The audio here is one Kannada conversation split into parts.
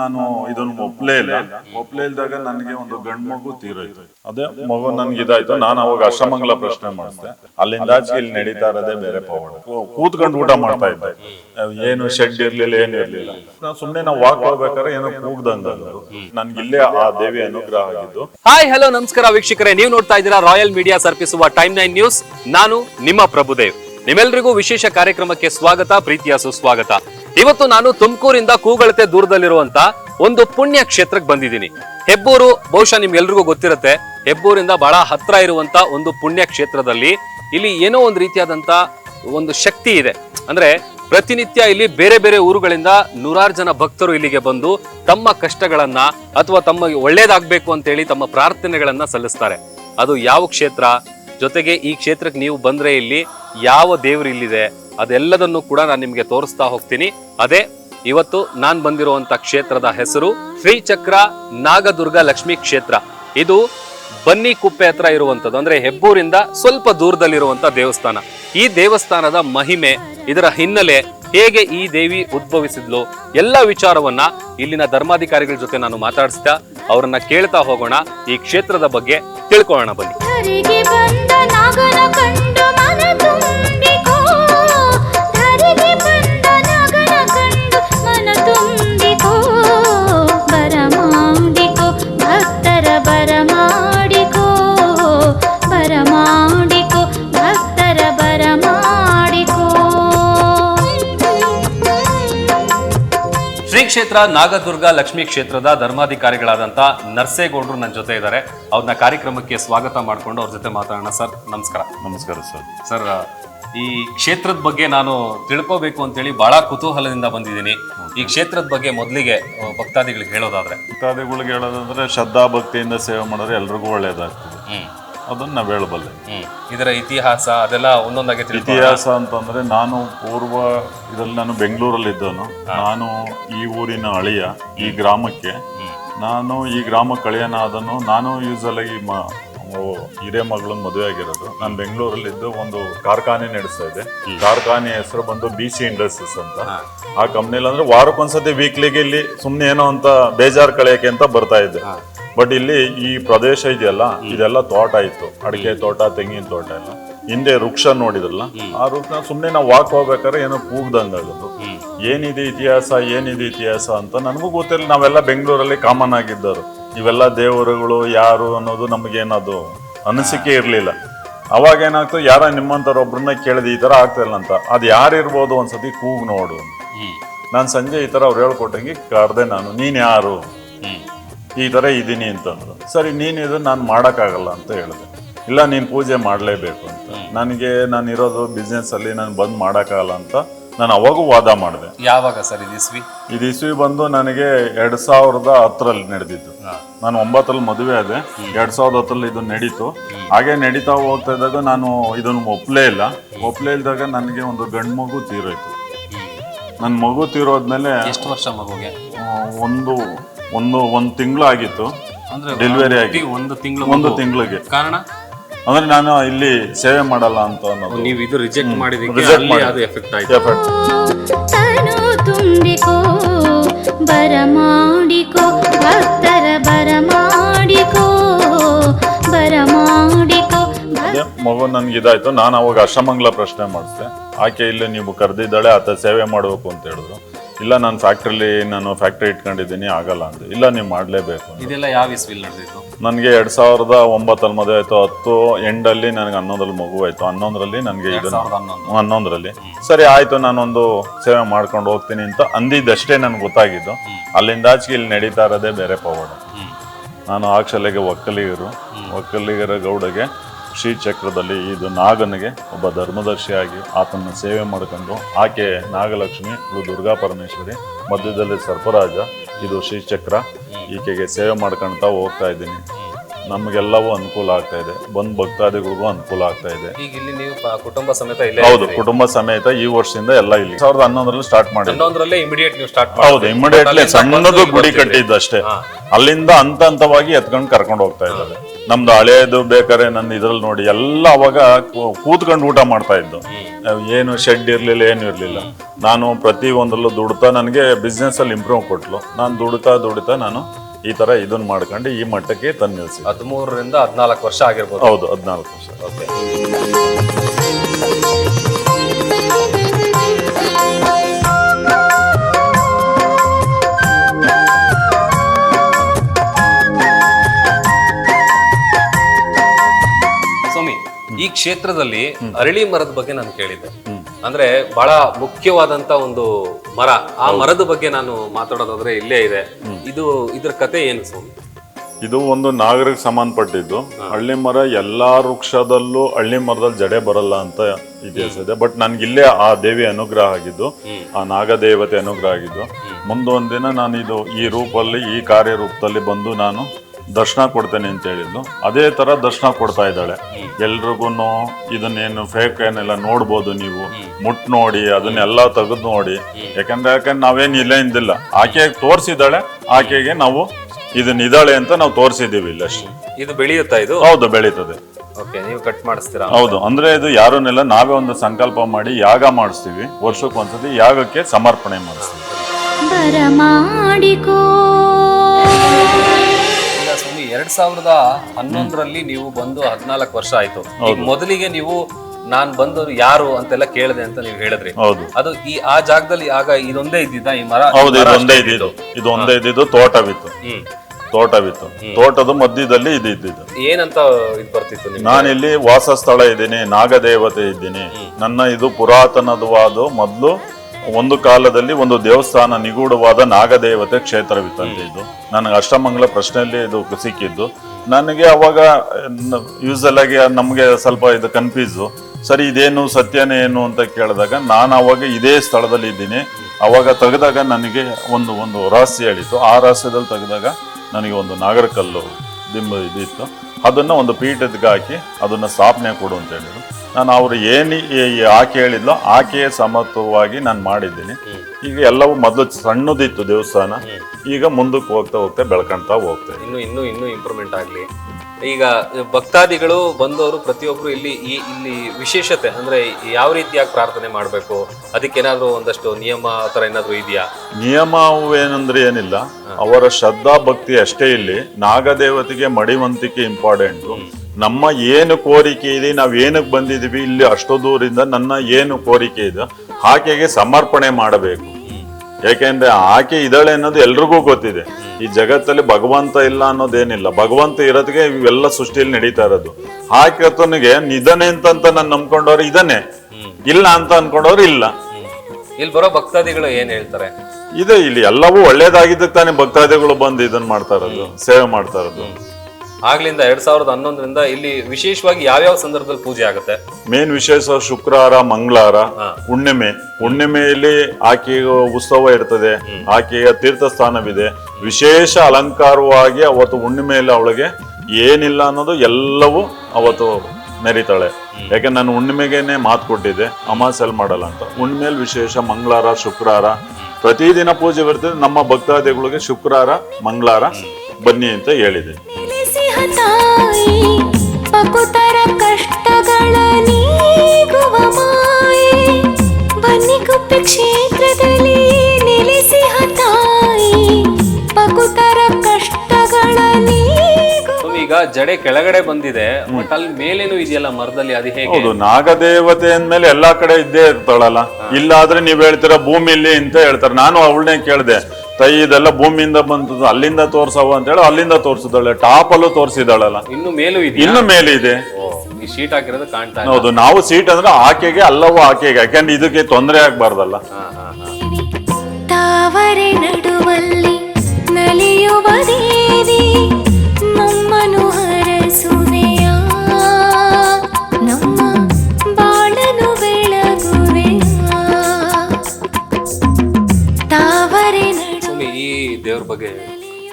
ನಾನು ಇದನ್ನು ಒಪ್ಲೇ ಇಲ್ಲ. ಒಪ್ಲೇ ಇಲ್ದಾಗ ನನಗೆ ಒಂದು ಗಂಡು ಮಗು ತೀರೋಯ್ತು. ಅದೇ ಮಗು ನನ್ಗೆ ಇದಾಯ್ತು. ನಾನು ಅವಾಗ ಅಷ್ಟಮಂಗಲ ಪ್ರಶ್ನೆ ಮಾಡಿಸ್ದೆ. ಅಲ್ಲಿಂದ ಇಲ್ಲಿ ನಡೀತಾ ಇರೋದೇ ಬೇರೆ ಪವಾಡ ಕೂತ್ಕೊಂಡು ಊಟ ಮಾಡ್ತಾ ಇದ್ದೆ. ಏನು ಶೆಡ್ ಇರ್ಲಿಲ್ಲ, ಏನು ಇರ್ಲಿಲ್ಲ. ನಾವು ಸುಮ್ನೆ ನಾವು ವಾಕ್ ಹೋಗ್ಬೇಕಾದ್ರೆ ಏನೋ ಕೂಗ್ದಂಗ ನನ್ಗೆ ಇಲ್ಲೇ ಆ ದೇವಿ ಅನುಗ್ರಹ ಆಗಿದ್ದು. ಹಾಯ್ ಹಲೋ ನಮಸ್ಕಾರ ವೀಕ್ಷಕರೇ. ನೀವು ನೋಡ್ತಾ ಇದ್ದೀರಾ ರಾಯಲ್ ಮೀಡಿಯಾ ಸರ್ಪಿಸುವ ಟೈಮ್ ನೈನ್ ನ್ಯೂಸ್ ನಾನು ನಿಮ್ಮ ಪ್ರಭುದೇವ್. ನಿಮ್ಮೆಲ್ಲರಿಗೂ ವಿಶೇಷ ಕಾರ್ಯಕ್ರಮಕ್ಕೆ ಸ್ವಾಗತ, ಪ್ರೀತಿಯ ಸುಸ್ವಾಗತ. ಇವತ್ತು ನಾನು ತುಮಕೂರಿಂದ ಕೂಗಳತೆ ದೂರದಲ್ಲಿರುವಂತ ಒಂದು ಪುಣ್ಯ ಕ್ಷೇತ್ರಕ್ಕೆ ಬಂದಿದ್ದೀನಿ. ಹೆಬ್ಬೂರು, ಬಹುಶಃ ನಿಮ್ಗೆಲ್ರಿಗೂ ಗೊತ್ತಿರುತ್ತೆ, ಹೆಬ್ಬೂರಿಂದ ಬಹಳ ಹತ್ರ ಇರುವಂತ ಒಂದು ಪುಣ್ಯ ಕ್ಷೇತ್ರದಲ್ಲಿ ಇಲ್ಲಿ ಏನೋ ಒಂದು ರೀತಿಯಾದಂತ ಒಂದು ಶಕ್ತಿ ಇದೆ. ಅಂದ್ರೆ ಪ್ರತಿನಿತ್ಯ ಇಲ್ಲಿ ಬೇರೆ ಬೇರೆ ಊರುಗಳಿಂದ ನೂರಾರು ಜನ ಭಕ್ತರು ಇಲ್ಲಿಗೆ ಬಂದು ತಮ್ಮ ಕಷ್ಟಗಳನ್ನ ಅಥವಾ ತಮ್ಮ ಒಳ್ಳೇದಾಗಬೇಕು ಅಂತೇಳಿ ತಮ್ಮ ಪ್ರಾರ್ಥನೆಗಳನ್ನ ಸಲ್ಲಿಸ್ತಾರೆ. ಅದು ಯಾವ ಕ್ಷೇತ್ರ? ಜೊತೆಗೆ ಈ ಕ್ಷೇತ್ರಕ್ಕೆ ನೀವು ಬಂದ್ರೆ ಇಲ್ಲಿ ಯಾವ ದೇವರು ಇಲ್ಲಿದೆ, ಅದೆಲ್ಲದನ್ನು ಕೂಡ ನಾನು ನಿಮಗೆ ತೋರಿಸ್ತಾ ಹೋಗ್ತೀನಿ. ಅದೇ, ಇವತ್ತು ನಾನ್ ಬಂದಿರುವಂತ ಕ್ಷೇತ್ರದ ಹೆಸರು ಶ್ರೀಚಕ್ರ ನಾಗದುರ್ಗ ಲಕ್ಷ್ಮಿ ಕ್ಷೇತ್ರ. ಇದು ಬನ್ನಿ ಕುಪ್ಪೆ ಹತ್ರ ಇರುವಂತದ್ದು, ಅಂದ್ರೆ ಹೆಬ್ಬೂರಿಂದ ಸ್ವಲ್ಪ ದೂರದಲ್ಲಿರುವಂತ ದೇವಸ್ಥಾನ. ಈ ದೇವಸ್ಥಾನದ ಮಹಿಮೆ, ಇದರ ಹಿನ್ನೆಲೆ ಹೇಗೆ ಈ ದೇವಿ ಉದ್ಭವಿಸಿದ್ಲು, ಎಲ್ಲ ವಿಚಾರವನ್ನ ಇಲ್ಲಿನ ಧರ್ಮಾಧಿಕಾರಿಗಳ ಜೊತೆ ನಾನು ಮಾತಾಡಿಸ್ತಾ ಅವರನ್ನ ಕೇಳ್ತಾ ಹೋಗೋಣ ಈ ಕ್ಷೇತ್ರದ ಬಗ್ಗೆ ತಿಳ್ಕೊಳ್ಳೋಣ ಬನ್ನಿ. ಕ್ಷೇತ್ರ ನಾಗದುರ್ಗ ಲಕ್ಷ್ಮೀ ಕ್ಷೇತ್ರದ ಧರ್ಮಾಧಿಕಾರಿಗಳಾದಂತ ನರ್ಸೇಗೌಡರು ನನ್ನ ಜೊತೆ ಇದ್ದಾರೆ. ಅವ್ರನ್ನ ಕಾರ್ಯಕ್ರಮಕ್ಕೆ ಸ್ವಾಗತ ಮಾಡ್ಕೊಂಡು ಅವ್ರ ಜೊತೆ ಮಾತಾಡೋಣ. ಸರ್ ನಮಸ್ಕಾರ. ನಮಸ್ಕಾರ ಸರ್. ಸರ್ ಈ ಕ್ಷೇತ್ರದ ಬಗ್ಗೆ ನಾನು ತಿಳ್ಕೋಬೇಕು ಅಂತೇಳಿ ಬಹಳ ಕುತೂಹಲದಿಂದ ಬಂದಿದ್ದೀನಿ. ಈ ಕ್ಷೇತ್ರದ ಬಗ್ಗೆ ಮೊದಲಿಗೆ ಭಕ್ತಾದಿಗಳಿಗೆ ಹೇಳೋದಾದ್ರೆ. ಭಕ್ತಾದಿಗಳಿಗೆ ಹೇಳೋದಂದ್ರೆ ಶ್ರದ್ಧಾ ಭಕ್ತಿಯಿಂದ ಸೇವೆ ಮಾಡಿದ್ರೆ ಎಲ್ರಿಗೂ ಒಳ್ಳೇದಾಗ್ತದೆ. ಅದನ್ನ ನಾವು ಹೇಳಬಲ್ಲೆ. ಇದರ ಇತಿಹಾಸ ಅದೆಲ್ಲ ಒಂದೊಂದಾಗಿ ತಿಳ್ಕೊಳ್ಳೋಣ. ಇತಿಹಾಸ ಅಂತಂದ್ರೆ ನಾನು ಪೂರ್ವ ಇದರಲ್ಲಿ ನಾನು ಬೆಂಗಳೂರಲ್ಲಿ ಇದ್ದನು ನಾನು ಈ ಊರಿನ ಅಳಿಯ ಈ ಗ್ರಾಮಕ್ಕೆ. ನಾನು ಈ ಗ್ರಾಮಕ್ಕೆ ಅಳಿಯನಾದನು ನಾನು ಯೂಸಲ್ ಆಗಿ ಮ ಹಿರೇ ಮಗಳನ್ನ ಮದುವೆ ಆಗಿರೋದು. ನಾನು ಬೆಂಗಳೂರಲ್ಲಿ ಇದ್ದು ಒಂದು ಕಾರ್ಖಾನೆ ನಡೆಸ್ತಾ ಇದ್ದೆ. ಕಾರ್ಖಾನೆ ಹೆಸರು ಬಂದು ಬಿ ಸಿ ಇಂಡಸ್ಟ್ರೀಸ್ ಅಂತ. ಆ ಕಂಪ್ನಿಲಿ ಅಂದ್ರೆ ವಾರಕ್ಕೊಂದ್ಸತಿ ವೀಕ್ಲಿಗೆ ಇಲ್ಲಿ ಸುಮ್ಮನೆ ಏನೋ ಅಂತ ಬೇಜಾರ್ ಕಳೆಯಕ್ಕೆ ಅಂತ ಬರ್ತಾ ಇದ್ದೆ. ಬಟ್ ಇಲ್ಲಿ ಈ ಪ್ರದೇಶ ಇದೆಯಲ್ಲ ಇದೆಲ್ಲ ತೋಟ ಇತ್ತು. ಅಡಿಕೆ ತೋಟ ತೆಂಗಿನ ತೋಟ ಎಲ್ಲ. ಹಿಂದೆ ವೃಕ್ಷ ನೋಡಿದ್ರಲ್ಲ ಆ ವೃಕ್ಷ ಸುಮ್ಮನೆ ನಾವು ವಾಕ್ ಹೋಗ್ಬೇಕಾದ್ರೆ ಏನೋ ಕೂಗ್ದಂಗೆ ಆಗೋದು. ಏನಿದೆ ಇತಿಹಾಸ ಏನಿದೆ ಇತಿಹಾಸ ಅಂತ ನನಗೂ ಗೊತ್ತಿಲ್ಲ. ನಾವೆಲ್ಲ ಬೆಂಗಳೂರಲ್ಲಿ ಕಾಮನ್ ಆಗಿದ್ದರು ಇವೆಲ್ಲ ದೇವರುಗಳು ಯಾರು ಅನ್ನೋದು ನಮಗೇನದು ಅನಿಸಿಕೆ ಇರಲಿಲ್ಲ. ಅವಾಗ ಏನಾಗ್ತು ಯಾರ ನಿಮ್ಮಂಥವ್ರು ಒಬ್ರನ್ನ ಕೇಳಿದೆ ಈ ಥರ ಆಗ್ತಿಲ್ಲ ಅಂತ. ಅದು ಯಾರಿರ್ಬೋದು ಒಂದ್ಸತಿ ಕೂಗ್ ನೋಡು ನಾನು ಸಂಜೆ ಈ ಥರ ಅವ್ರು ಹೇಳ್ಕೊಟ್ಟಂಗೆ ಕರೆದೆ ನಾನು. ನೀನು ಯಾರು? ಈ ಥರ ಇದ್ದೀನಿ ಅಂತಂದ್ರು ಸರಿ ನೀನು ಇದು ನಾನು ಮಾಡೋಕ್ಕಾಗಲ್ಲ ಅಂತ ಹೇಳಿದೆ. ಇಲ್ಲ ನೀನು ಪೂಜೆ ಮಾಡಲೇಬೇಕು ಅಂತ. ನನಗೆ ನಾನು ಇರೋದು ಬಿಸ್ನೆಸ್ಸಲ್ಲಿ ನಾನು ಬಂದು ಮಾಡೋಕ್ಕಾಗಲ್ಲ ಅಂತ ನಾನು ಅವಾಗೂ ವಾದ ಮಾಡಿದೆ. ಯಾವಾಗ ಸರ್ ಇದು ಇಸ್ವಿ? ಇದು ಇಸ್ವಿ ಬಂದು ನನಗೆ ಎರಡು ಸಾವಿರದ ಹತ್ತರಲ್ಲಿ ನಡೆದಿದ್ದು. ನಾನು ಒಂಬತ್ತರಲ್ಲಿ ಮದುವೆ ಆದೆ. ಎರಡು ಸಾವಿರದ ಹತ್ತರಲ್ಲಿ ಇದು ನಡೀತು. ಹಾಗೆ ನಡೀತಾ ಹೋಗ್ತಾ ಇದ್ದಾಗ ನಾನು ಇದನ್ನು ಒಪ್ಪಲೇ ಇಲ್ಲ. ಒಪ್ಲೇ ಇಲ್ದಾಗ ನನಗೆ ಒಂದು ಗಂಡು ಮಗು ತೀರೋಯ್ತು. ನನ್ನ ಮಗು ತೀರೋದ್ಮೇಲೆ ಎಷ್ಟು ವರ್ಷ ಮಗುಗೆ? ಒಂದು ಒಂದು ಒಂದು ತಿಂಗಳು ಆಗಿತ್ತು ಅಂದ್ರೆ ಡೆಲಿವರಿ ಆಗಿ. ಒಂದು ತಿಂಗಳು ಒಂದು ತಿಂಗಳಿಗೆ. ಕಾರಣ? ಅಂದ್ರೆ ನಾನು ಇಲ್ಲಿ ಸೇವೆ ಮಾಡಲ್ಲ ಅಂತ ಅನ್ನೋದು. ನೀವು ಇದು ರಿಜೆಕ್ಟ್ ಮಾಡಿದಕ್ಕೆ Reject ಅಲ್ಲಿ ಮಾಡಿದೆ. ಅದು ಎಫೆಕ್ಟ್ ಆಯ್ತು. ಎಫೆಕ್ಟ್ ತನು ತುಂಬಿಕೋ ಬರಮಾಡಿಕೋ ಭಕ್ತರ ಬರಮಾಡಿಕೋ ಬರಮಾಡಿಕೋ ಮಾಡಿಕೋ ಮಗು ನನ್ಗೆ ಇದಾಯ್ತು. ನಾನು ಅವಾಗ ಅಷ್ಟಮಂಗಲ ಪ್ರಶ್ನೆ ಮಾಡಿದೆ. ಆಕೆ ಇಲ್ಲಿ ನೀವು ಕರೆದಿದ್ದಾಳೆ ಆತ ಸೇವೆ ಮಾಡಬೇಕು ಅಂತ ಹೇಳಿದ್ರು. ಇಲ್ಲ ನಾನು ಫ್ಯಾಕ್ಟ್ರಿಲಿ ನಾನು ಫ್ಯಾಕ್ಟ್ರಿ ಇಟ್ಕೊಂಡಿದ್ದೀನಿ ಆಗಲ್ಲ ಅಂತ ಇಲ್ಲ ನೀವು ಮಾಡಲೇಬೇಕು ಇದೆಲ್ಲ ಯಾವ ಇಸ್ವಿಲ್ ನಡೆದಿತ್ತು ನನಗೆ ಎರಡು ಸಾವಿರದ ಒಂಬತ್ತಲ್ಲಿ ಮದುವೆ ಆಯಿತು ಹತ್ತು ಎಂಡಲ್ಲಿ ನನಗೆ ಹನ್ನೊಂದರಲ್ಲಿ ಮಗು ಆಯ್ತು. ಹನ್ನೊಂದರಲ್ಲಿ ನನಗೆ ಇದು ಹನ್ನೊಂದರಲ್ಲಿ. ಸರಿ ಆಯ್ತು ನಾನೊಂದು ಸೇವೆ ಮಾಡ್ಕೊಂಡು ಹೋಗ್ತೀನಿ ಅಂತ ಅಂದಿದ್ದಷ್ಟೇ ನನ್ಗೆ ಗೊತ್ತಾಗಿದ್ದು. ಅಲ್ಲಿಂದ ಆಚೆಗೆ ಇಲ್ಲಿ ನಡೀತಾ ಇರೋದೇ ಬೇರೆ ಪವಾಡ. ನಾನು ನಾನು ಆಕ್ಷಲೆಗೆ ಒಕ್ಕಲಿಗರು. ಒಕ್ಕಲಿಗರ ಗೌಡಗೆ ಶ್ರೀಚಕ್ರದಲ್ಲಿ ಇದು ನಾಗನಿಗೆ ಒಬ್ಬ ಧರ್ಮದರ್ಶಿಯಾಗಿ ಆತನ ಸೇವೆ ಮಾಡ್ಕೊಂಡು ಆಕೆ ನಾಗಲಕ್ಷ್ಮಿ ಇದು ದುರ್ಗಾ ಪರಮೇಶ್ವರಿ ಮಧ್ಯದಲ್ಲಿ ಸರ್ಪರಾಜ ಇದು ಶ್ರೀಚಕ್ರ ಈಕೆಗೆ ಸೇವೆ ಮಾಡ್ಕೊಳ್ತಾ ಹೋಗ್ತಾ ಇದ್ದೀನಿ. ನಮಗೆಲ್ಲವೂ ಅನುಕೂಲ ಆಗ್ತಾ ಇದೆ. ಬಂದ್ ಭಕ್ತಾದಿಗಳಿಗೂ ಅನುಕೂಲ ಆಗ್ತಾ ಇದೆ. ಈಗ ಇಲ್ಲಿ ನೀವು ಪ- ಕುಟುಂಬ ಸಮೇತ ಇಲ್ಲ ಹೌದು ಕುಟುಂಬ ಸಮೇತ ಈ ವರ್ಷದಿಂದ ಎಲ್ಲ ಇಲ್ಲಿ. ಸಾವಿರದ ಹನ್ನೊಂದರಲ್ಲಿ ಸ್ಟಾರ್ಟ್ ಮಾಡಿದ್ರು ಹನ್ನೊಂದರಲ್ಲೇ ಇಮಿಡಿಯೇಟ್ ನೀವು ಸ್ಟಾರ್ಟ್ ಹೌದು ಇಮಿಡಿಯೇಟ್ಲಿ ಸಣ್ಣದು ಗುಡಿ ಕಟ್ಟಿದ್ದು ಅಷ್ಟೇ. ಅಲ್ಲಿಂದ ಹಂತ ಹಂತವಾಗಿ ಎತ್ಕೊಂಡು ಕರ್ಕೊಂಡು ಹೋಗ್ತಾ ಇದ್ದಾರೆ. ನಮ್ದು ಹಳೇದು ಬೇಕಾದ್ರೆ ನನ್ನ ಇದ್ರಲ್ಲಿ ನೋಡಿ ಎಲ್ಲ ಅವಾಗ ಕೂ- ಕೂತ್ಕೊಂಡು ಊಟ ಮಾಡ್ತಾ ಇದ್ದು. ಏನು ಶೆಡ್ ಇರ್ಲಿಲ್ಲ ಏನು ಇರ್ಲಿಲ್ಲ. ನಾನು ಪ್ರತಿ ಒಂದರಲ್ಲೂ ದುಡ್ತಾ ನನಗೆ ಬಿಸ್ನೆಸ್ ಅಲ್ಲಿ ಇಂಪ್ರೂವ್ ಕೊಟ್ಲು. ನಾನು ದುಡ್ತಾ ದುಡ್ತಾ ನಾನು ಈ ತರ ಇದನ್ನ ಮಾಡ್ಕೊಂಡು ಈ ಮಟ್ಟಕ್ಕೆ ತಂದು ನಿಲ್ಸಿ ಹದಿಮೂರರಿಂದ ಹದಿನಾಲ್ಕು ವರ್ಷ ಆಗಿರ್ಬೋದು. ಹೌದು ಹದಿನಾಲ್ಕು ವರ್ಷ. ಓಕೆ. ಸ್ವಾಮಿ ಈ ಕ್ಷೇತ್ರದಲ್ಲಿ ಅರಳಿ ಮರದ ಬಗ್ಗೆ ನಾನು ಕೇಳಿದ್ದೆ. ಅಂದ್ರೆ ಬಹಳ ಮುಖ್ಯವಾದಂತ ಒಂದು ಮರ. ಆ ಮರದ ಬಗ್ಗೆ ನಾನು ಮಾತಾಡೋದಾದ್ರೆ ಇಲ್ಲೇ ಇದೆ. ಇದು ಇದ್ರ ಕತೆ ಏನು ಸ್ವಾಮಿ? ಇದು ಒಂದು ನಾಗರಿಗೆ ಸಂಬಂಧಪಟ್ಟಿದ್ದು. ಹಳ್ಳಿ ಮರ ಎಲ್ಲಾ ವೃಕ್ಷದಲ್ಲೂ ಹಳ್ಳಿ ಮರದಲ್ಲಿ ಜಡೆ ಬರಲ್ಲ ಅಂತ ಇತಿಹಾಸ ಇದೆ. ಬಟ್ ನನ್ಗೆ ಇಲ್ಲೇ ಆ ದೇವಿ ಅನುಗ್ರಹ ಆಗಿದ್ದು ಆ ನಾಗದೇವತೆ ಅನುಗ್ರಹ ಆಗಿದ್ದು. ಮುಂದೊಂದಿನ ನಾನು ಇದು ಈ ರೂಪಲ್ಲಿ ಈ ಕಾರ್ಯರೂಪದಲ್ಲಿ ಬಂದು ನಾನು ದರ್ಶನ ಕೊಡ್ತೇನೆ ಅಂತ ಹೇಳಿದ್ದು. ಅದೇ ತರ ದರ್ಶನ ಕೊಡ್ತಾ ಇದ್ದಾಳೆ. ಎಲ್ರಿಗೂ ಇದನ್ನೇನು ಫೇಕ್ ಏನೆಲ್ಲ ನೋಡ್ಬೋದು ನೀವು. ಮುಟ್ ನೋಡಿ ಅದನ್ನೆಲ್ಲ ತೆಗೆದು ನೋಡಿ. ಯಾಕಂದ್ರೆ ಯಾಕಂದ್ರೆ ನಾವೇನು ಇಲ್ಲ ಇಂದಿಲ್ಲ ಆಕೆ ತೋರಿಸಿದ್ದಾಳೆ. ಆಕೆಗೆ ನಾವು ಇದನ್ನ ಇದ್ದಾಳೆ ಅಂತ ನಾವು ತೋರಿಸಿದೀವಿ ಇಲ್ಲ ಅಷ್ಟೇ ಇದು ಬೆಳೆಯುತ್ತಾ ಇದು? ಹೌದು ಬೆಳೀತದೆ. ಓಕೆ ನೀವು ಕಟ್ ಮಾಡಿಸ್ತೀರಾ ಹೌದು ಅಂದ್ರೆ ಇದು ಯಾರನ್ನೆಲ್ಲ ನಾವೇ ಒಂದು ಸಂಕಲ್ಪ ಮಾಡಿ ಯಾಗ ಮಾಡಿಸ್ತೀವಿ. ವರ್ಷಕ್ಕೆ ಒಂದ್ಸತಿ ಯಾಗಕ್ಕೆ ಸಮರ್ಪಣೆ ಮಾಡಿಸ್ತೀವಿ. ಬರಮಾಡಿಕೋ ಎರಡ್ ಸಾವಿರದ ಹನ್ನೊಂದರಲ್ಲಿ ನೀವು ಬಂದು ಹದಿನಾಲ್ಕು ವರ್ಷ ಆಯ್ತು. ಮೊದಲಿಗೆ ನೀವು ನಾನ್ ಬಂದವರು ಯಾರು ಅಂತೆಲ್ಲ ಕೇಳಿದೆ ಅಂತ ನೀವು ಹೇಳಿದ್ರಿ. ಹೌದು. ಅದು ಈ ಆ ಜಾಗದಲ್ಲಿ ಆಗ ಇದೊಂದೇ ಇದ್ದಿದ್ದ ಈ ಮರ ಹೌದು ಇದೊಂದೇ ಇದ್ದಿದ್ದು. ಇದು ಒಂದೇ ಇದ್ದಿದ್ದು ತೋಟವಿತ್ತು. ತೋಟವಿತ್ತು. ತೋಟದ ಮಧ್ಯದಲ್ಲಿ ಇದು ಇದ್ದಿದ್ದು. ಏನಂತ ಇದು ಬರ್ತಿತ್ತು ನಾನಿಲ್ಲಿ ವಾಸ ವಾಸಸ್ಥಳ ಇದ್ದೀನಿ ನಾಗದೇವತೆ ಇದ್ದೀನಿ. ನನ್ನ ಇದು ಪುರಾತನದವಾದ ಮೊದಲು ಒಂದು ಕಾಲದಲ್ಲಿ ಒಂದು ದೇವಸ್ಥಾನ ನಿಗೂಢವಾದ ನಾಗದೇವತೆ ಕ್ಷೇತ್ರವಿತ್ತಂತೆ ಇದು ನನಗೆ ಅಷ್ಟಮಂಗಲ ಪ್ರಶ್ನೆಯಲ್ಲಿ ಇದು ಸಿಕ್ಕಿದ್ದು. ನನಗೆ ಅವಾಗ ಯೂಸಲ್ ಆಗಿ ನಮಗೆ ಸ್ವಲ್ಪ ಇದು ಕನ್ಫ್ಯೂಸು ಸರಿ, ಇದೇನು ಸತ್ಯನೇ ಏನು ಅಂತ ಕೇಳಿದಾಗ ನಾನು ಅವಾಗ ಇದೇ ಸ್ಥಳದಲ್ಲಿ ಇದ್ದೀನಿ. ಅವಾಗ ತೆಗೆದಾಗ ನನಗೆ ಒಂದು ಒಂದು ರಹಸ್ಯ ಹೇಳಿತ್ತು. ಆ ರಹಸ್ಯದಲ್ಲಿ ತೆಗೆದಾಗ ನನಗೆ ಒಂದು ನಾಗರಕಲ್ಲು ದಿಂಬ ಇದಿತ್ತು. ಅದನ್ನು ಒಂದು ಪೀಠದಕ್ಕೆ ಹಾಕಿ ಅದನ್ನು ಸ್ಥಾಪನೆ ಕೊಡು ಅಂತ ಹೇಳಿದ್ರು. ನಾನು ಅವರು ಏನು ಆಕೆ ಹೇಳಿದ್ಲೋ ಆಕೆಯ ಸಮತ್ವವಾಗಿ ನಾನು ಮಾಡಿದ್ದೀನಿ. ಈಗ ಎಲ್ಲವೂ ಮೊದಲು ಸಣ್ಣದಿತ್ತು ದೇವಸ್ಥಾನ. ಈಗ ಮುಂದಕ್ಕೆ ಹೋಗ್ತಾ ಹೋಗ್ತಾ ಬೆಳ್ಕೊಂತಾ ಹೋಗ್ತಾ ಇನ್ನು ಇನ್ನು ಇನ್ನೂ ಇಂಪ್ರೂವ್ಮೆಂಟ್ ಆಗಲಿ. ಈಗ ಭಕ್ತಾದಿಗಳು ಬಂದವರು ಪ್ರತಿಯೊಬ್ಬರು ಇಲ್ಲಿ ಈ ಇಲ್ಲಿ ವಿಶೇಷತೆ ಅಂದ್ರೆ ಯಾವ ರೀತಿಯಾಗಿ ಪ್ರಾರ್ಥನೆ ಮಾಡಬೇಕು? ಅದಕ್ಕೆ ಏನಾದರೂ ಒಂದಷ್ಟು ನಿಯಮ ಆ ಥರ ಏನಾದ್ರೂ ಇದೆಯಾ? ನಿಯಮ ಏನಂದ್ರೆ ಏನಿಲ್ಲ. ಅವರ ಶ್ರದ್ಧಾ ಭಕ್ತಿ ಅಷ್ಟೇ ಇಲ್ಲಿ. ನಾಗದೇವತೆಗೆ ಮಡಿವಂತಿಕೆ ಇಂಪಾರ್ಟೆಂಟ್ ನಮ್ಮ ಏನು ಕೋರಿಕೆ ಇದೆ ನಾವು ಏನಕ್ಕೆ ಬಂದಿದ್ದೀವಿ ಇಲ್ಲಿ ಅಷ್ಟು ದೂರಿಂದ ನನ್ನ ಏನು ಕೋರಿಕೆ ಇದೆ ಆಕೆಗೆ ಸಮರ್ಪಣೆ ಮಾಡಬೇಕು. ಯಾಕೆಂದ್ರೆ ಆಕೆ ಇದ್ದಾಳೆ ಅನ್ನೋದು ಎಲ್ರಿಗೂ ಗೊತ್ತಿದೆ. ಈ ಜಗತ್ತಲ್ಲಿ ಭಗವಂತ ಇಲ್ಲ ಅನ್ನೋದೇನಿಲ್ಲ. ಭಗವಂತ ಇರೋದಕ್ಕೆ ಇವೆಲ್ಲ ಸೃಷ್ಟಿಯಲ್ಲಿ ನಡೀತಾ ಇರೋದು. ಆಕೆತನಿಗೆ ನಿಧನೆ ಅಂತ ನಾನು ನಂಬ್ಕೊಂಡವ್ರು ಇದನ್ನೇ ಇಲ್ಲ ಅಂತ ಅನ್ಕೊಂಡವ್ರು ಇಲ್ಲ. ಇಲ್ಲಿ ಬರೋ ಭಕ್ತಾದಿಗಳು ಏನ್ ಹೇಳ್ತಾರೆ? ಇದೆ ಇಲ್ಲಿ ಎಲ್ಲವೂ ಒಳ್ಳೇದಾಗಿದ್ದಕ್ಕೆ ತಾನೇ ಭಕ್ತಾದಿಗಳು ಬಂದು ಇದನ್ನ ಮಾಡ್ತಾ ಇರೋದು ಸೇವೆ ಮಾಡ್ತಾ ಇರೋದು. ಆಗ್ಲಿಂದ ಎರಡ್ ಸಾವಿರದ ಹನ್ನೊಂದರಿಂದ ಇಲ್ಲಿ ವಿಶೇಷವಾಗಿ ಯಾವ್ಯಾವ ಸಂದರ್ಭದಲ್ಲಿ ಪೂಜೆ ಆಗುತ್ತೆ? ಮೇನ್ ವಿಶೇಷ ಶುಕ್ರವಾರ ಮಂಗಳವಾರ ಹುಣ್ಣಿಮೆ. ಹುಣ್ಣಿಮೆಯಲ್ಲಿ ಆಕೆಯ ಉತ್ಸವ ಇರ್ತದೆ. ಆಕೆಯ ತೀರ್ಥಸ್ಥಾನವಿದೆ. ವಿಶೇಷ ಅಲಂಕಾರವಾಗಿ ಅವತ್ತು ಹುಣ್ಣಿಮೆಯಲ್ಲಿ ಅವಳಿಗೆ ಏನಿಲ್ಲ ಅನ್ನೋದು ಎಲ್ಲವೂ ಅವತ್ತು ಮೆರಿತಾಳೆ ಯಾಕೆ ನಾನು ಹುಣ್ಣಿಮೆಗೆನೆ ಮಾತು ಕೊಟ್ಟಿದ್ದೆ. ಅಮಾಸೆಲ್ ಮಾಡಲ್ಲ ಅಂತ. ಹುಣ್ಣಿಮೆಯಲ್ಲಿ ವಿಶೇಷ ಮಂಗಳವಾರ ಶುಕ್ರವಾರ. ಪ್ರತಿದಿನ ಪೂಜೆ ಬರ್ತದೆ. ನಮ್ಮ ಭಕ್ತಾದಿಗಳಿಗೆ ಶುಕ್ರವಾರ ಮಂಗಳವಾರ ಬನ್ನಿ ಅಂತ ಹೇಳಿದೆ. ತಾಯಿ ಪಕುತರ ಕಷ್ಟಗಳ ನೀಗುವ ಮಾಯೆ. ಬನ್ನಿಗುಪ್ಪೆ ಕ್ಷೇತ್ರದಲ್ಲಿ ನೆಲೆಸಿಹ ತಾಯಿ ಪಕುತರ ಕಷ್ಟಗಳ ಈಗ ಜಡೆ ಕೆಳಗಡೆ ಬಂದಿದೆ. ಬಟ್ ಅಲ್ಲಿ ಮೇಲೇನು ಇದೆಯಲ್ಲ ಮರದಲ್ಲಿ? ಅದು ಹೇಗೆ? ಹೌದು ನಾಗದೇವತೆ ಅಂದ್ಮೇಲೆ ಎಲ್ಲಾ ಕಡೆ ಇದ್ದೇ ಇರ್ತಾಳಲ್ಲ. ಇಲ್ಲ ಆದ್ರೆ ನೀವ್ ಹೇಳ್ತೀರಾ ಭೂಮಿಲಿ ಅಂತ ಹೇಳ್ತಾರೆ. ನಾನು ಅವಳನ್ನೇ ಕೇಳಿದೆ. ತೈ ಇದೆಲ್ಲ ಭೂಮಿಯಿಂದ ಬಂದದ್ದು ಅಲ್ಲಿಂದ ತೋರ್ಸವ ಅಂತ ಹೇಳಿ ಅಲ್ಲಿಂದ ತೋರಿಸಿದಾಳೆ ಟಾಪ್ ಅಲ್ಲೂ ತೋರ್ಸಿದಾಳಲ್ಲ ಇನ್ನು ಮೇಲೂ ಇದೆ ಇನ್ನು ಮೇಲೆ ಇದೆ. ಸೀಟ್ ಈ ಶೀಟ್ ಹಾಕಿರೋದು ಕಾಣ್ತಾ ಇಲ್ಲ. ಹೌದು ನಾವು ಸೀಟ್ ಅಂದ್ರೆ ಆಕೆಗೆ ಅಲ್ಲವೋ ಆಕೆಗೆ ಯಾಕಂದ್ರೆ ಇದಕ್ಕೆ ತೊಂದರೆ ಆಗ್ಬಾರ್ದಲ್ಲ. ಹಾ, ಹಾ, ಹಾ. ತಾವರೆ ನಡುವಲ್ಲಿ ನಲಿಯುವ ದೇವಿ.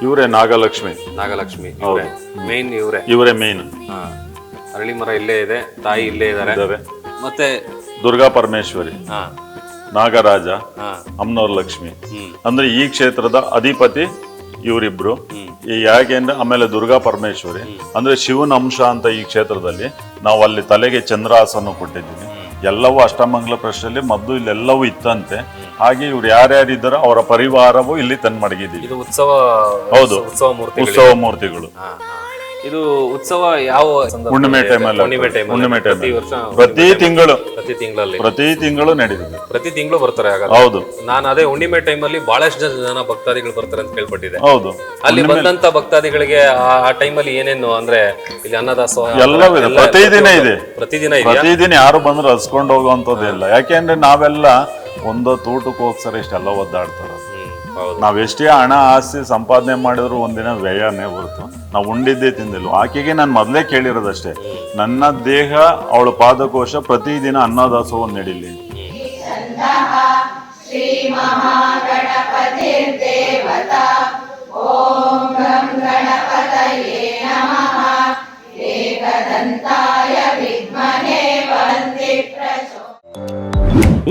ಇವರೇ ನಾಗಲಕ್ಷ್ಮಿ. ನಾಗಲಕ್ಷ್ಮಿ ಮೇನ್ ಇವರೇ. ಇವರೇ ಮೇನ್ ಹಾ. ಅರಳಿ ಮರ ಇಲ್ಲೇ ಇದೆ ತಾಯಿ ಇಲ್ಲೇ ಇದ್ದಾರೆ. ಮತ್ತೆ ದುರ್ಗಾ ಪರಮೇಶ್ವರಿ ಹಾ. ನಾಗರಾಜ ಹಾ. ಅಮ್ನವ್ರ ಲಕ್ಷ್ಮಿ. ಹ್ಮ್. ಅಂದ್ರೆ ಈ ಕ್ಷೇತ್ರದ ಅಧಿಪತಿ ಇವರಿಬ್ರು. ಈ ಯಾಕೆ ಅಂದ್ರೆ ಆಮೇಲೆ ದುರ್ಗಾ ಪರಮೇಶ್ವರಿ. ಅಂದ್ರೆ ಶಿವನ ಅಂಶ ಅಂತ ಈ ಕ್ಷೇತ್ರದಲ್ಲಿ ನಾವು ಅಲ್ಲಿ ತಲೆಗೆ ಚಂದ್ರಾಸನ ಕೊಟ್ಟಿದ್ದೀವಿ. ಎಲ್ಲವೂ ಅಷ್ಟಮಂಗಲ ಪ್ರಶ್ನೆಯಲ್ಲಿ ಮದ್ದು ಇಲ್ಲೆಲ್ಲವೂ ಇತ್ತಂತೆ. ಹಾಗೆ ಇವ್ರು ಯಾರ್ಯಾರಿದ್ದಾರೋ ಅವರ ಪರಿವಾರವೂ ಇಲ್ಲಿ ತಂದು ಮಡಗಿದ್ದೀವಿ ಇದು ಉತ್ಸವ ಹೌದು. ಉತ್ಸವ ಮೂರ್ತಿ ಉತ್ಸವ ಮೂರ್ತಿಗಳು. ಇದು ಉತ್ಸವ ಯಾವ ಸಂದರ್ಭದಲ್ಲಿ? ಹುಣ್ಣಿಮೆ ಟೈಮ್ ಅಲ್ಲಿ ಹುಣ್ಣಿಮೆ ಟೈಮ್ ಹುಣ್ಣಿಮೆ ಪ್ರತಿ ವರ್ಷ ಪ್ರತಿ ತಿಂಗಳು. ಪ್ರತಿ ತಿಂಗಳಲ್ಲಿ. ಪ್ರತಿ ತಿಂಗಳು ನಡೀತದೆ. ಪ್ರತಿ ತಿಂಗಳು ಬರ್ತಾರೆ ಹಾಗಾದ್ರೆ? ಹೌದು. ನಾನು ಅದೇ ಹುಣ್ಣಿಮೆ ಟೈಮಲ್ಲಿ ಬಹಳಷ್ಟು ಜನ ಭಕ್ತಾದಿಗಳು ಬರ್ತಾರೆ ಅಂತ ಕೇಳ್ಪಟ್ಟಿದೆ ಹೌದು. ಅಲ್ಲಿ ಬಂದಂತ ಭಕ್ತಾದಿಗಳಿಗೆ ಆ- ಆ ಅಲ್ಲಿ ಏನೇನು ಅಂದ್ರೆ ಇಲ್ಲಿ ಅನ್ನದಾಸೋಹ ಎಲ್ಲವೂ ಇದೆ. ಎಲ್ಲ- ಪ್ರತಿದಿನ ಇದೆ. ಪ್ರತಿದಿನ ಇದೆಯಾ? ಪ್ರತಿದಿನ ಯಾರು ಬಂದ್ರು ಹಸ್ಕೊಂಡು ಹೋಗುವಂಥದ್ದಿಲ್ಲ ಯಾಕೆಂದ್ರೆ ನಾವೆಲ್ಲ ಒಂದೊತ್ತು ಹೋಗ್ಸರ ಇಷ್ಟೆಲ್ಲ ಒದ್ದಾಡ್ತಾರೆ. ನಾವ್ ಎಷ್ಟೇ ಹಣ ಆಸ್ತಿ ಸಂಪಾದನೆ ಮಾಡಿದ್ರು ಒಂದಿನ ವ್ಯಯನೇ ಹೊರತು. ನಾವು ಉಂಡಿದ್ದೇ ತಿಂದಿಲ್ಲ ಆಕೆಗೆ ನಾನು ಮೊದಲೇ ಕೇಳಿರೋದಷ್ಟೇ. ನನ್ನ ದೇಹ ಅವಳ ಪಾದಕೋಶ ಪ್ರತಿದಿನ ನಮಃ. ನಡೀಲಿ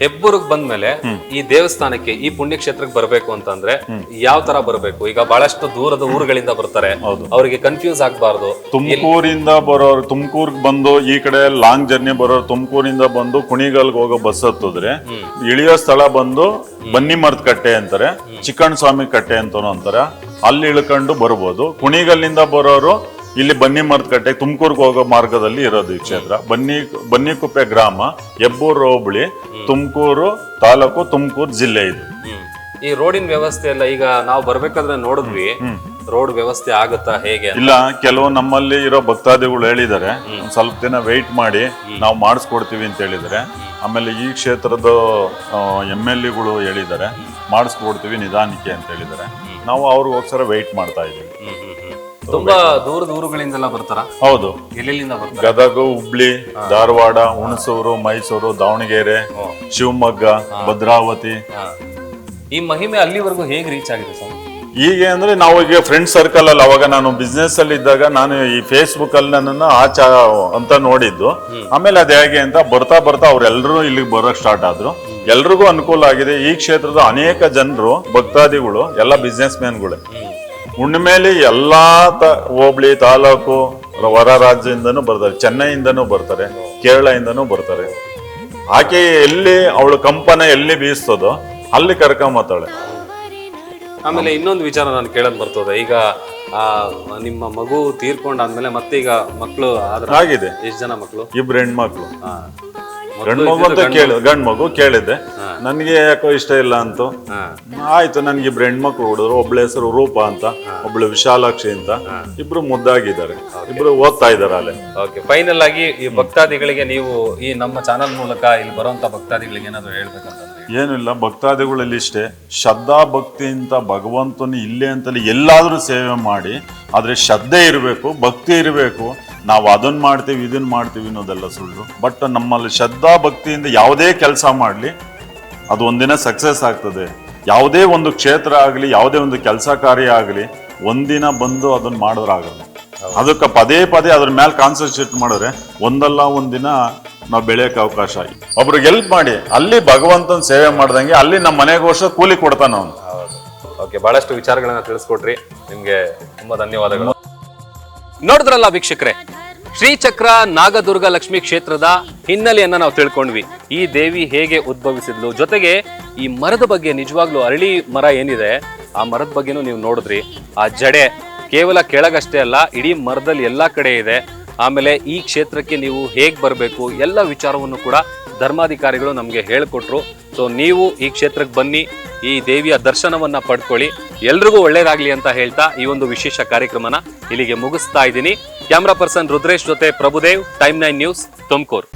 ಹೆಬ್ಬೂರ್ಗ್ ಬಂದ್ಮೇಲೆ ಈ ದೇವಸ್ಥಾನಕ್ಕೆ ಈ ಪುಣ್ಯಕ್ಷೇತ್ರಕ್ಕೆ ಬರಬೇಕು ಅಂತಂದ್ರೆ ಯಾವ ತರ ಬರಬೇಕು? ಈಗ ಬಹಳಷ್ಟು ದೂರದ ಊರುಗಳಿಂದ ಬರ್ತಾರೆ. ಅವರಿಗೆ ಕನ್ಫ್ಯೂಸ್ ಆಗಬಾರದು. ತುಮಕೂರಿಂದ ಬರೋರು ತುಮಕೂರ್ಗ್ ಬಂದು ಈ ಕಡೆ ಲಾಂಗ್ ಜರ್ನಿ ಬರೋರು ತುಮಕೂರಿಂದ ಬಂದು ಕುಣಿಗಲ್ಗೆ ಹೋಗೋ ಬಸ್ ಹತ್ತಿದ್ರೆ ಇಳಿಯೋ ಸ್ಥಳ ಬಂದು ಬನ್ನಿ ಮರದ ಕಟ್ಟೆ ಅಂತಾರೆ ಚಿಕ್ಕಣ್ಣ ಸ್ವಾಮಿ ಕಟ್ಟೆ ಅಂತಾನು ಅಂತಾರೆ. ಅಲ್ಲಿ ಇಳ್ಕೊಂಡು ಬರ್ಬೋದು. ಕುಣಿಗಲ್ನಿಂದ ಬರೋರು ಇಲ್ಲಿ ಬನ್ನಿ ಮರದಕಟ್ಟೆ ತುಮಕೂರ್ಗೆ ಹೋಗೋ ಮಾರ್ಗದಲ್ಲಿ ಇರೋದು ಈ ಕ್ಷೇತ್ರ. ಬನ್ನಿ ಬನ್ನಿಕುಪ್ಪೆ ಗ್ರಾಮ ಹೆಬ್ಬೂರು ಹೋಬಳಿ ತುಮಕೂರು ತಾಲೂಕು ತುಮಕೂರು ಜಿಲ್ಲೆ ಇದು. ಈ ರೋಡಿನ ವ್ಯವಸ್ಥೆ ಎಲ್ಲ ಈಗ ನಾವು ಬರ್ಬೇಕಾದ್ರೆ ನೋಡಿದ್ವಿ. ರೋಡ್ ವ್ಯವಸ್ಥೆ ಆಗುತ್ತಾ ಹೇಗೆ ಇಲ್ಲ ಕೆಲವು ನಮ್ಮಲ್ಲಿ ಇರೋ ಭಕ್ತಾದಿಗಳು ಹೇಳಿದ್ದಾರೆ. ಒಂದ್ ಸ್ವಲ್ಪ ದಿನ ವೆಯ್ಟ್ ಮಾಡಿ ನಾವು ಮಾಡಿಸ್ಕೊಡ್ತೀವಿ ಅಂತ ಹೇಳಿದ್ರೆ ಆಮೇಲೆ ಈ ಕ್ಷೇತ್ರದ ಎಂ ಎಲ್ ಎಗಳು ಹೇಳಿದ್ದಾರೆ. ಮಾಡಿಸ್ಕೊಡ್ತೀವಿ ನಿಧಾನಕ್ಕೆ ಅಂತ ಹೇಳಿದ್ದಾರೆ. ನಾವು ಅವ್ರಿಗೋಸ್ಕರ ವೆಯ್ಟ್ ಮಾಡ್ತಾ ಇದ್ದೀವಿ. ತುಂಬಾ ದೂರ ಊರುಗಳಿಂದೆಲ್ಲ ಬರ್ತಾರ? ಹೌದು. ಎಲ್ಲೆಲ್ಲಿಂದ ಬರ್ತಾರೆ? ಗದಗ ಹುಬ್ಳಿ ಧಾರವಾಡ ಹುಣಸೂರು ಮೈಸೂರು ದಾವಣಗೆರೆ ಶಿವಮೊಗ್ಗ ಭದ್ರಾವತಿ. ಈ ಮಹಿಮೆ ಅಲ್ಲಿವರೆಗೂ ಹೇಗೆ ರೀಚ್ ಆಗಿದೆ ಸರ್? ಹೀಗೆ ಅಂದ್ರೆ ನಾವು ಈಗ ಫ್ರೆಂಡ್ ಸರ್ಕಲ್ ಅಲ್ಲಿ ಅವಾಗ ನಾನು ಬಿಸ್ನೆಸ್ ಅಲ್ಲಿ ಇದ್ದಾಗ ನಾನು ಈ ಫೇಸ್ಬುಕ್ ಅಲ್ಲಿ ನನ್ನ ಆಚ ಅಂತ ನೋಡಿದ್ದು. ಆಮೇಲೆ ಅದ್ ಹೇಗೆ ಅಂತ ಬರ್ತಾ ಬರ್ತಾ ಅವ್ರೆಲ್ರೂ ಇಲ್ಲಿಗೆ ಬರೋಕ್ ಸ್ಟಾರ್ಟ್ ಆದ್ರು. ಎಲ್ರಿಗೂ ಅನುಕೂಲ ಆಗಿದೆ. ಈ ಕ್ಷೇತ್ರದ ಅನೇಕ ಜನರು ಭಕ್ತಾದಿಗಳು ಎಲ್ಲ ಬಿಸ್ನೆಸ್ ಮ್ಯಾನ್ಗಳೇ ಹುಣ್ಣಿಮೆಲಿ ಎಲ್ಲಾ ತ ಹೋಬಳಿ ತಾಲೂಕು ಹೊರ ರಾಜ್ಯದಿಂದನೂ ಬರ್ತಾರೆ. ಚೆನ್ನೈಯಿಂದನೂ ಬರ್ತಾರೆ. ಕೇರಳದಿಂದನೂ ಬರ್ತಾರೆ. ಆಕೆ ಎಲ್ಲಿ ಅವಳು ಕಂಪನ ಎಲ್ಲಿ ಬೀಸ್ತದೋ ಅಲ್ಲಿ ಕರ್ಕೊಂಬತ್ತಾಳೆ. ಆಮೇಲೆ ಇನ್ನೊಂದು ವಿಚಾರ ನಾನು ಕೇಳೋದು ಬರ್ತದೆ. ಈಗ ಆ ನಿಮ್ಮ ಮಗು ತೀರ್ಕೊಂಡಾದ್ಮೇಲೆ ಮತ್ತೆ ಈಗ ಮಕ್ಕಳು ಆಗಿದೆ. ಎಷ್ಟು ಜನ ಮಕ್ಕಳು ಇಬ್ರು ಹೆಣ್ಮಕ್ಳು. ಹಾ. ಗಂಡ್ ಮಗು ಅಂತ ಕೇಳಿ ಗಂಡ್ ಮಗು ಕೇಳಿದ್ದೆ. ನನಗೆ ಯಾಕೋ ಇಷ್ಟ ಇಲ್ಲ ಅಂತ. ಆಯ್ತು ನನಗೆ ಇಬ್ರು ಹೆಣ್ಮಕ್ಳು ಹುಡುದ್ರು ಒಬ್ಳ ಹೆಸರು ರೂಪ ಅಂತ ಒಬ್ಳು ವಿಶಾಲಾಕ್ಷಿ ಅಂತ ಇಬ್ರು ಮುದ್ದಾಗಿದ್ದಾರೆ. ಇಬ್ರು ಓದ್ತಾ ಇದ್ದಾರೆ ಅಲ್ಲೇ. ಓಕೆ ಫೈನಲ್ ಆಗಿ ಈ ಭಕ್ತಾದಿಗಳಿಗೆ ನೀವು ಈ ನಮ್ಮ ಚಾನಲ್ ಮೂಲಕ ಇಲ್ಲಿ ಬರುವಂತ ಭಕ್ತಾದಿಗಳಿಗೆ ಏನಾದ್ರು ಹೇಳ್ಬೇಕಂತ ಏನಿಲ್ಲ ಭಕ್ತಾದಿಗಳಲ್ಲಿ ಇಷ್ಟೇ. ಶ್ರದ್ಧಾ ಭಕ್ತಿಯಿಂದ ಭಗವಂತನ ಇಲ್ಲೇ ಅಂತಲೇ ಎಲ್ಲಾದ್ರೂ ಸೇವೆ ಮಾಡಿ ಆದ್ರೆ ಶ್ರದ್ಧೆ ಇರಬೇಕು ಭಕ್ತಿ ಇರಬೇಕು. ನಾವು ಅದನ್ನ ಮಾಡ್ತೀವಿ ಇದನ್ನ ಮಾಡ್ತೀವಿ ಅನ್ನೋದೆಲ್ಲ ಸುಳ್ಳು. ಬಟ್ ನಮ್ಮಲ್ಲಿ ಶ್ರದ್ಧಾ ಭಕ್ತಿಯಿಂದ ಯಾವುದೇ ಕೆಲಸ ಮಾಡಲಿ ಅದು ಒಂದಿನ ಸಕ್ಸಸ್ ಆಗ್ತದೆ. ಯಾವುದೇ ಒಂದು ಕ್ಷೇತ್ರ ಆಗಲಿ ಯಾವುದೇ ಒಂದು ಕೆಲಸ ಕಾರ್ಯ ಆಗಲಿ ಒಂದಿನ ಬಂದು ಅದನ್ನ ಮಾಡಿದ್ರಾಗಲ್ಲ ಅದಕ್ಕೆ ಪದೇ ಪದೇ ಅದ್ರ ಮೇಲೆ ಕಾನ್ಸಂಟ್ರೇಟ್ ಮಾಡಿದ್ರೆ ಒಂದಲ್ಲ ಒಂದಿನ ನಾವು ಬೆಳೆಯೋಕೆ ಅವಕಾಶ ಆಗಿ ಒಬ್ರಿಗೆ ಹೆಲ್ಪ್ ಮಾಡಿ ಅಲ್ಲಿ ಭಗವಂತನ ಸೇವೆ ಮಾಡ್ದಂಗೆ ಅಲ್ಲಿ ನಮ್ಮ ಮನೆಗೋಸ್ಕರ ಕೂಲಿ ಕೊಡ್ತಾನ ಅವನು. ಓಕೆ ಬಹಳಷ್ಟು ವಿಚಾರಗಳನ್ನ ತಿಳಿಸ್ಕೊಟ್ರಿ. ನಿಮಗೆ ತುಂಬ ಧನ್ಯವಾದಗಳು. ನೋಡಿದ್ರಲ್ಲ ವೀಕ್ಷಕರೇ? ಶ್ರೀಚಕ್ರ ನಾಗದುರ್ಗ ಲಕ್ಷ್ಮಿ ಕ್ಷೇತ್ರದ ಹಿನ್ನೆಲೆಯನ್ನ ನಾವು ತಿಳ್ಕೊಂಡ್ವಿ. ಈ ದೇವಿ ಹೇಗೆ ಉದ್ಭವಿಸಿದ್ಲು? ಜೊತೆಗೆ ಈ ಮರದ ಬಗ್ಗೆ ನಿಜವಾಗ್ಲೂ ಅರಳಿ ಮರ ಏನಿದೆ, ಆ ಮರದ ಬಗ್ಗೆನೂ ನೀವು ನೋಡಿದ್ರಿ. ಆ ಜಡೆ ಕೇವಲ ಕೆಳಗಷ್ಟೇ ಅಲ್ಲ, ಇಡೀ ಮರದಲ್ಲಿ ಎಲ್ಲಾ ಕಡೆ ಇದೆ. ಆಮೇಲೆ ಈ ಕ್ಷೇತ್ರಕ್ಕೆ ನೀವು ಹೇಗೆ ಬರಬೇಕು? ಎಲ್ಲ ವಿಚಾರವನ್ನು ಕೂಡ ಧರ್ಮಾಧಿಕಾರಿಗಳು ನಮಗೆ ಹೇಳಿಕೊಟ್ರು. ಸೊ ನೀವು ಈ ಕ್ಷೇತ್ರಕ್ಕೆ ಬನ್ನಿ, ಈ ದೇವಿಯ ದರ್ಶನವನ್ನ ಪಡ್ಕೊಳ್ಳಿ. ಎಲ್ರಿಗೂ ಒಳ್ಳೇದಾಗ್ಲಿ ಅಂತ ಹೇಳ್ತಾ ಈ ಒಂದು ವಿಶೇಷ ಕಾರ್ಯಕ್ರಮನ ಇಲ್ಲಿಗೆ ಮುಗಿಸ್ತಾ ಇದ್ದೀನಿ. ಕ್ಯಾಮ್ರಾ ಪರ್ಸನ್ ರುದ್ರೇಶ್ ಜೊತೆ Prabhudev Time Nine News Tumakuru.